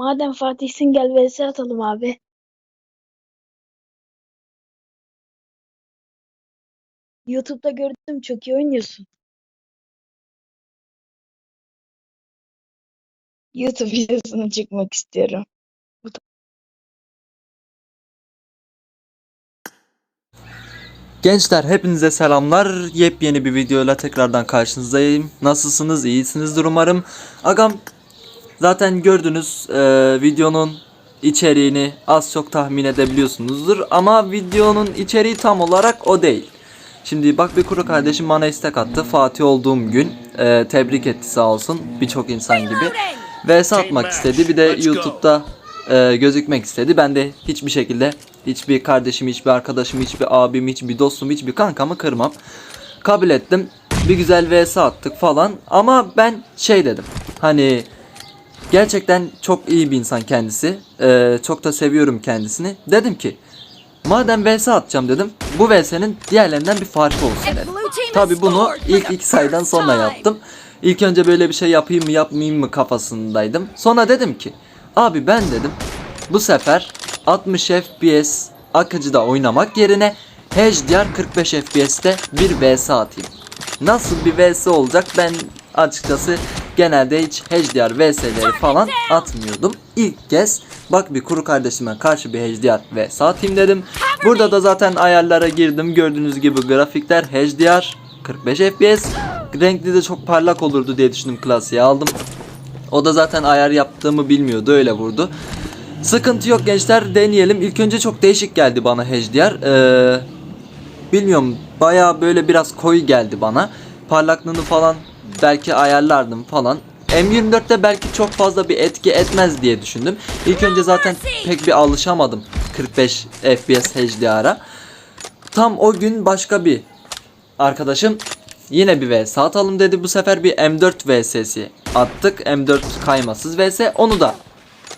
Madem Fatih'sin gel vs atalım abi. YouTube'da gördüm çok iyi oynuyorsun. YouTube videosuna çıkmak istiyorum. Gençler hepinize selamlar. Yepyeni bir videoyla tekrardan karşınızdayım. Nasılsınız? İyisinizdir umarım. Agam zaten gördünüz e, videonun içeriğini az çok tahmin edebiliyorsunuzdur. Ama videonun içeriği tam olarak o değil. Şimdi bak bir kuru kardeşim bana istek attı. Fatih olduğum gün e, tebrik etti sağ olsun. Birçok insan gibi. VS atmak istedi. Bir de YouTube'da e, gözükmek istedi. Ben de hiçbir şekilde hiçbir kardeşim, hiçbir arkadaşım, hiçbir abim, hiçbir dostum, hiçbir kankamı kırmam. Kabul ettim. Bir güzel vs attık falan. Ama ben şey dedim. Hani gerçekten çok iyi bir insan kendisi. E, çok da seviyorum kendisini. Dedim ki madem vs atacağım dedim. Bu vs'nin diğerlerinden bir farkı olsun dedim. Tabi bunu ilk iki sayıdan sonra yaptım. İlk önce böyle bir şey yapayım mı yapmayayım mı kafasındaydım. Sonra dedim ki abi ben dedim bu sefer 60 FPS akıcıda oynamak yerine HDR 45 FPS'te bir vs atayım. Nasıl bir vs olacak ben açıkçası genelde hiç HDR vs'leri falan atmıyordum. İlk kez bak bir kuru kardeşime karşı bir HDR vs atayım dedim. Burada da zaten ayarlara girdim. Gördüğünüz gibi grafikler HDR 45 FPS. Renkli de çok parlak olurdu diye düşündüm klasiğe aldım. O da zaten ayar yaptığımı bilmiyordu öyle vurdu. Sıkıntı yok gençler deneyelim. İlk önce çok değişik geldi bana HDR. Ee, bilmiyorum baya böyle biraz koyu geldi bana. Parlaklığını falan belki ayarlardım falan. M24'te belki çok fazla bir etki etmez diye düşündüm. İlk önce zaten pek bir alışamadım 45 FPS HDR'a. Tam o gün başka bir arkadaşım yine bir vs atalım dedi. Bu sefer bir M4 vs'si attık. M4 kaymasız vs. Onu da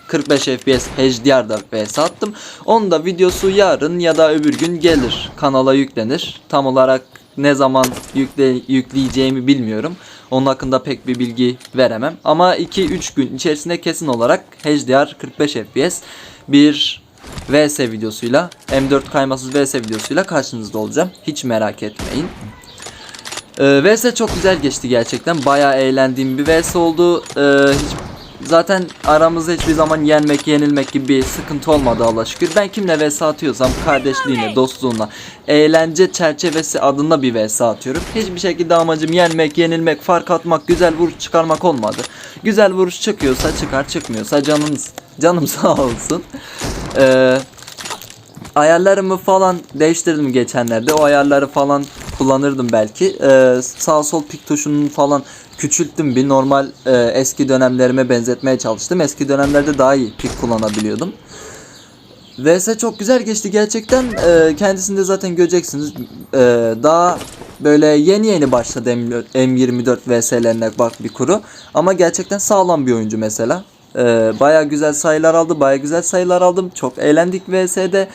45 FPS HDR'da vs attım. Onun da videosu yarın ya da öbür gün gelir. Kanala yüklenir. Tam olarak ne zaman yükle, yükleyeceğimi bilmiyorum. Onun hakkında pek bir bilgi veremem. Ama 2-3 gün içerisinde kesin olarak HDR 45 FPS bir VS videosuyla M4 kaymasız VS videosuyla karşınızda olacağım. Hiç merak etmeyin. Ee, VS çok güzel geçti gerçekten. Bayağı eğlendiğim bir VS oldu. Ee, hiç, zaten aramızda hiçbir zaman yenmek, yenilmek gibi bir sıkıntı olmadı Allah şükür. Ben kimle VS atıyorsam kardeşliğine, dostluğuna, eğlence çerçevesi adında bir VS atıyorum. Hiçbir şekilde amacım yenmek, yenilmek, fark atmak, güzel vuruş çıkarmak olmadı. Güzel vuruş çıkıyorsa çıkar, çıkmıyorsa canım canım sağ olsun. Ee, ayarlarımı falan değiştirdim geçenlerde. O ayarları falan kullanırdım belki. Ee, sağ sol pik tuşunu falan küçülttüm bir normal e, eski dönemlerime benzetmeye çalıştım. Eski dönemlerde daha iyi pik kullanabiliyordum. VS çok güzel geçti gerçekten. Ee, kendisini zaten göreceksiniz. Ee, daha böyle yeni yeni başladı M- M24 VS'lerine bak bir kuru. Ama gerçekten sağlam bir oyuncu mesela. Ee, baya güzel sayılar aldı. Baya güzel sayılar aldım. Çok eğlendik VS'de.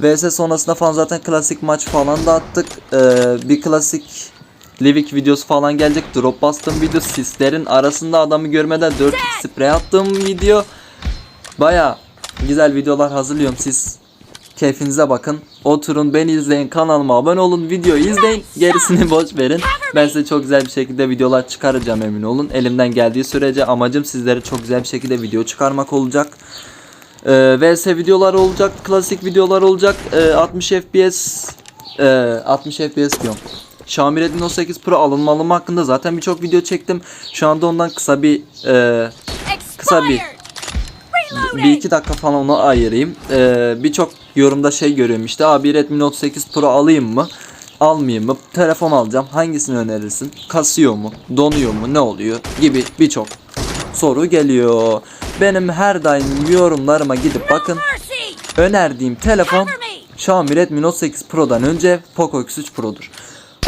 VS sonrasında falan zaten klasik maç falan da attık. Ee, bir klasik Livik videosu falan gelecek. Drop bastığım video. Sislerin arasında adamı görmeden 4 sprey attığım video. Baya güzel videolar hazırlıyorum. Siz keyfinize bakın. Oturun beni izleyin. Kanalıma abone olun. Videoyu izleyin. Gerisini boş verin. Ben size çok güzel bir şekilde videolar çıkaracağım emin olun. Elimden geldiği sürece amacım sizlere çok güzel bir şekilde video çıkarmak olacak. Ee, VS videolar olacak, klasik videolar olacak. Ee, 60 FPS e, 60 FPS diyorum. Xiaomi Redmi Note 8 Pro alınmalı mı hakkında zaten birçok video çektim. Şu anda ondan kısa bir e, kısa bir bir iki dakika falan onu ayırayım. Ee, birçok yorumda şey görüyorum işte abi Redmi Note 8 Pro alayım mı? Almayayım mı? Telefon alacağım. Hangisini önerirsin? Kasıyor mu? Donuyor mu? Ne oluyor? Gibi birçok soru geliyor. Benim her daim yorumlarıma gidip bakın. Önerdiğim telefon Xiaomi Redmi Note 8 Pro'dan önce Poco X3 Pro'dur.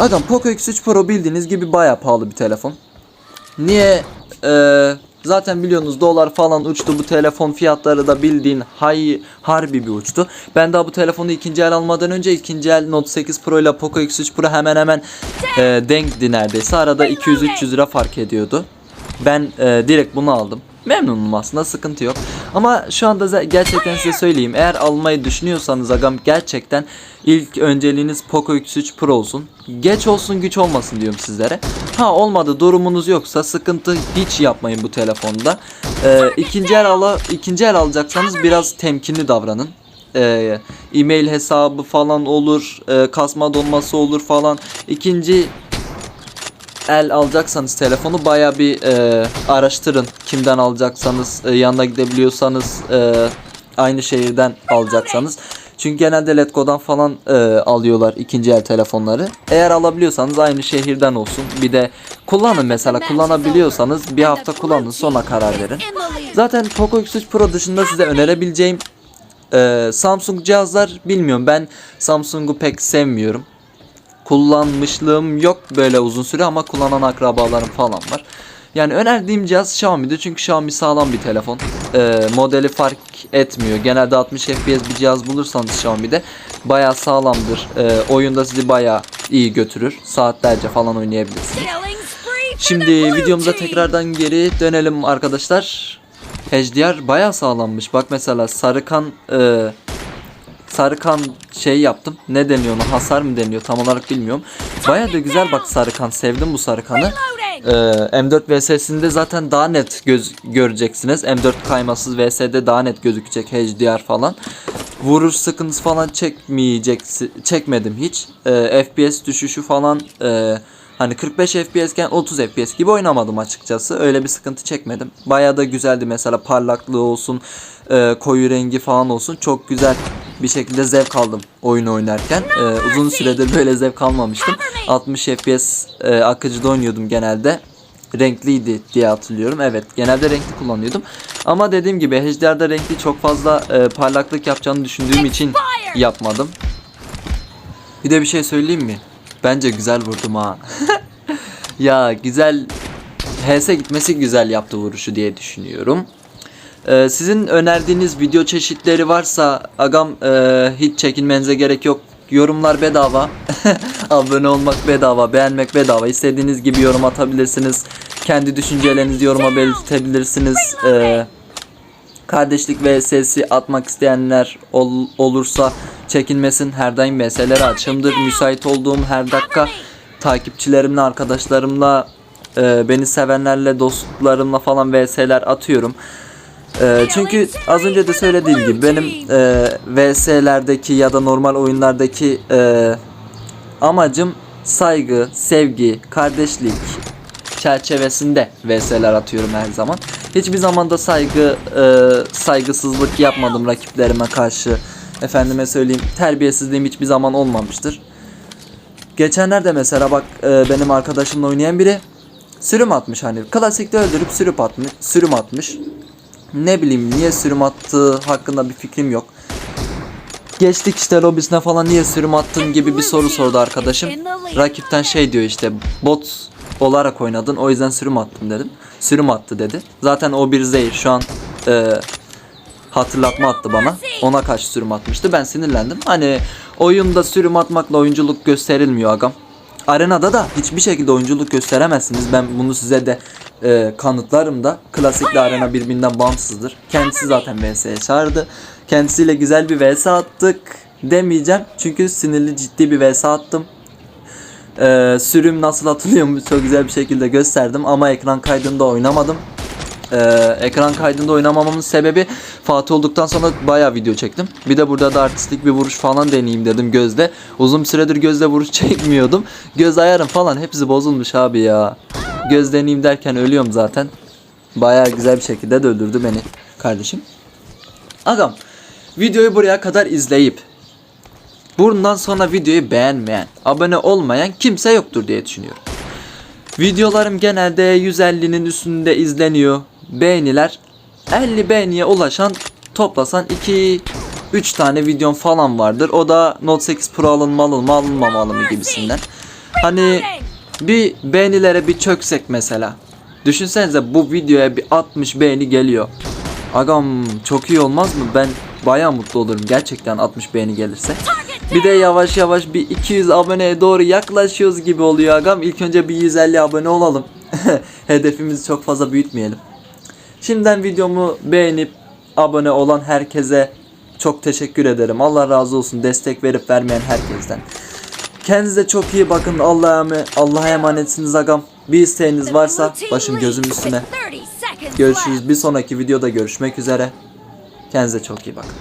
Adam Poco X3 Pro bildiğiniz gibi baya pahalı bir telefon. Niye? Ee, zaten biliyorsunuz dolar falan uçtu bu telefon fiyatları da bildiğin hay harbi bir uçtu. Ben daha bu telefonu ikinci el almadan önce ikinci el Note 8 Pro ile Poco X3 Pro hemen hemen e, denkti neredeyse. Arada 200-300 lira fark ediyordu. Ben e, direkt bunu aldım. Memnunum aslında sıkıntı yok. Ama şu anda gerçekten size söyleyeyim. Eğer almayı düşünüyorsanız agam gerçekten ilk önceliğiniz Poco X3 Pro olsun. Geç olsun güç olmasın diyorum sizlere. Ha olmadı durumunuz yoksa sıkıntı hiç yapmayın bu telefonda. Ee, ikinci el ala, ikinci el alacaksanız biraz temkinli davranın. Ee, e-mail hesabı falan olur, e, kasma donması olur falan. İkinci el alacaksanız telefonu baya bir e, araştırın. Kimden alacaksanız, e, yanına gidebiliyorsanız, e, aynı şehirden alacaksanız. Çünkü genelde Letgo'dan falan e, alıyorlar ikinci el telefonları. Eğer alabiliyorsanız aynı şehirden olsun. Bir de kullanın mesela kullanabiliyorsanız bir hafta kullanın sonra karar verin. Zaten Poco X3 Pro dışında size önerebileceğim e, Samsung cihazlar bilmiyorum. Ben Samsung'u pek sevmiyorum kullanmışlığım yok böyle uzun süre ama kullanan akrabalarım falan var. Yani önerdiğim cihaz Xiaomi'di çünkü Xiaomi sağlam bir telefon. Ee, modeli fark etmiyor. Genelde 60 FPS bir cihaz bulursanız Xiaomi'de bayağı sağlamdır. Ee, oyunda sizi bayağı iyi götürür. Saatlerce falan oynayabilirsiniz. Şimdi videomuza tekrardan geri dönelim arkadaşlar. HDR bayağı sağlammış. Bak mesela Sarıkan e, Sarıkan şey yaptım. Ne deniyor ona? Hasar mı deniyor? Tam olarak bilmiyorum. Bayağı da güzel bak Sarıkan. Sevdim bu Sarıkan'ı. Ee, M4 VS'sinde zaten daha net göz göreceksiniz. M4 kaymasız VS'de daha net gözükecek HDR falan. Vuruş sıkıntısı falan çekmeyecek çekmedim hiç. Ee, FPS düşüşü falan e, hani 45 FPS iken 30 FPS gibi oynamadım açıkçası. Öyle bir sıkıntı çekmedim. Bayağı da güzeldi mesela parlaklığı olsun, e, koyu rengi falan olsun. Çok güzel bir şekilde zevk aldım oyun oynarken. Ee, uzun süredir böyle zevk almamıştım. 60 FPS e, akıcıda oynuyordum genelde. Renkliydi diye hatırlıyorum. Evet genelde renkli kullanıyordum. Ama dediğim gibi HDR'da renkli çok fazla e, parlaklık yapacağını düşündüğüm için yapmadım. Bir de bir şey söyleyeyim mi? Bence güzel vurdum ha. ya güzel HS gitmesi güzel yaptı vuruşu diye düşünüyorum. Ee, sizin önerdiğiniz video çeşitleri varsa agam e, hiç çekinmenize gerek yok. Yorumlar bedava. Abone olmak bedava, beğenmek bedava. İstediğiniz gibi yorum atabilirsiniz. Kendi düşüncelerinizi yoruma belirtebilirsiniz. Ee, kardeşlik ve sesi atmak isteyenler ol- olursa çekinmesin. Her daim meseleleri açımdır. Müsait olduğum her dakika takipçilerimle, arkadaşlarımla, e, beni sevenlerle, dostlarımla falan VS'ler atıyorum. Ee, çünkü az önce de söylediğim gibi benim e, VS'lerdeki ya da normal oyunlardaki e, amacım saygı, sevgi, kardeşlik çerçevesinde VS'ler atıyorum her zaman. Hiçbir zaman da saygı, e, saygısızlık yapmadım rakiplerime karşı. Efendime söyleyeyim terbiyesizliğim hiçbir zaman olmamıştır. Geçenlerde mesela bak e, benim arkadaşımla oynayan biri sürüm atmış hani klasikte öldürüp sürüp atmış, sürüm atmış ne bileyim niye sürüm attığı hakkında bir fikrim yok. Geçtik işte lobisine falan niye sürüm attın gibi bir soru sordu arkadaşım. Rakipten şey diyor işte bot olarak oynadın o yüzden sürüm attın dedim. Sürüm attı dedi. Zaten o bir zehir şu an e, hatırlatma attı bana. Ona karşı sürüm atmıştı. Ben sinirlendim. Hani oyunda sürüm atmakla oyunculuk gösterilmiyor agam. Arenada da hiçbir şekilde oyunculuk gösteremezsiniz. Ben bunu size de e, kanıtlarım da. Klasikle arena birbirinden bağımsızdır. Kendisi zaten VS'ye çağırdı. Kendisiyle güzel bir VS attık demeyeceğim. Çünkü sinirli ciddi bir VS attım. E, sürüm nasıl atılıyormuş çok güzel bir şekilde gösterdim. Ama ekran kaydında oynamadım. Ee, ekran kaydında oynamamamın sebebi Fatih olduktan sonra bayağı video çektim. Bir de burada da artistlik bir vuruş falan deneyeyim dedim gözde. Uzun bir süredir gözle vuruş çekmiyordum. Göz ayarım falan hepsi bozulmuş abi ya. Göz deneyeyim derken ölüyorum zaten. Bayağı güzel bir şekilde de öldürdü beni kardeşim. Agam videoyu buraya kadar izleyip bundan sonra videoyu beğenmeyen, abone olmayan kimse yoktur diye düşünüyorum. Videolarım genelde 150'nin üstünde izleniyor. Beğeniler 50 beğeniye ulaşan toplasan 2 3 tane videom falan vardır. O da Note 8 Pro alınmalı mı alınmamalı mı gibisinden. Hani bir beğenilere bir çöksek mesela. Düşünsenize bu videoya bir 60 beğeni geliyor. Agam çok iyi olmaz mı? Ben baya mutlu olurum gerçekten 60 beğeni gelirse. Bir de yavaş yavaş bir 200 aboneye doğru yaklaşıyoruz gibi oluyor agam. İlk önce bir 150 abone olalım. Hedefimizi çok fazla büyütmeyelim. Şimdiden videomu beğenip abone olan herkese çok teşekkür ederim. Allah razı olsun destek verip vermeyen herkesten. Kendinize çok iyi bakın. Allah'a eme- Allah'a emanetsiniz agam. Bir isteğiniz varsa başım gözüm üstüne. Görüşürüz. Bir sonraki videoda görüşmek üzere. Kendinize çok iyi bakın.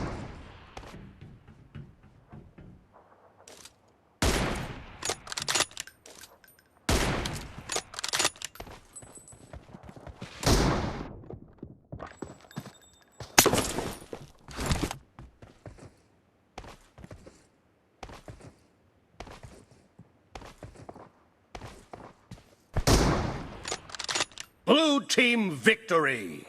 Blue team victory!